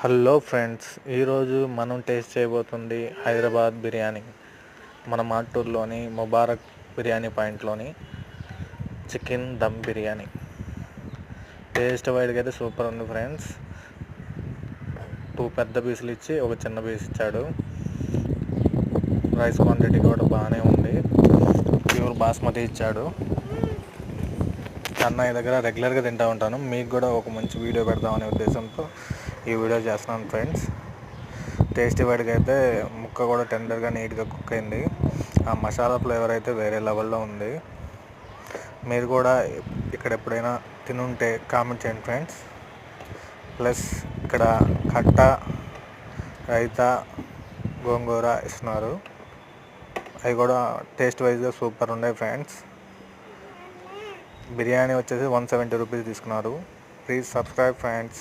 Hello friends ఈరోజు మనం taste చేయబోతుంది హైదరాబాద్ బిర్యానీ. మన మాటూరులోని ముబారక్ బిర్యానీ పాయింట్లోని చికెన్ దమ్ బిర్యానీ. టేస్ట్ వైడ్గా అయితే సూపర్ ఉంది ఫ్రెండ్స్. టూ పెద్ద పీసులు ఇచ్చి ఒక చిన్న పీస్ ఇచ్చాడు. రైస్ క్వాంటిటీ కూడా బాగానే ఉంది. ప్యూర్ బాస్మతి ఇచ్చాడు. అన్నయ్య దగ్గర రెగ్యులర్గా తింటూ ఉంటాను. మీకు కూడా ఒక మంచి వీడియో పెడదామనే ఉద్దేశంతో ఈ వీడియో చేస్తున్నాను ఫ్రెండ్స్. టేస్టీ వైడ్గా అయితే ముక్క కూడా టెండర్గా నీట్గా కుక్ అయింది. ఆ మసాలా ఫ్లేవర్ అయితే వేరే లెవెల్లో ఉంది. మీరు కూడా ఇక్కడ ఎప్పుడైనా తినుంటే కామెంట్ చేయండి ఫ్రెండ్స్. ప్లస్ ఇక్కడ కట్ట రైతా గోంగూర ఇస్తున్నారు. అవి కూడా టేస్ట్ వైజ్గా సూపర్ ఉన్నాయి ఫ్రెండ్స్. బిర్యానీ వచ్చేసి వన్ సెవెంటీ రూపీస్ తీసుకున్నారు. Please subscribe friends.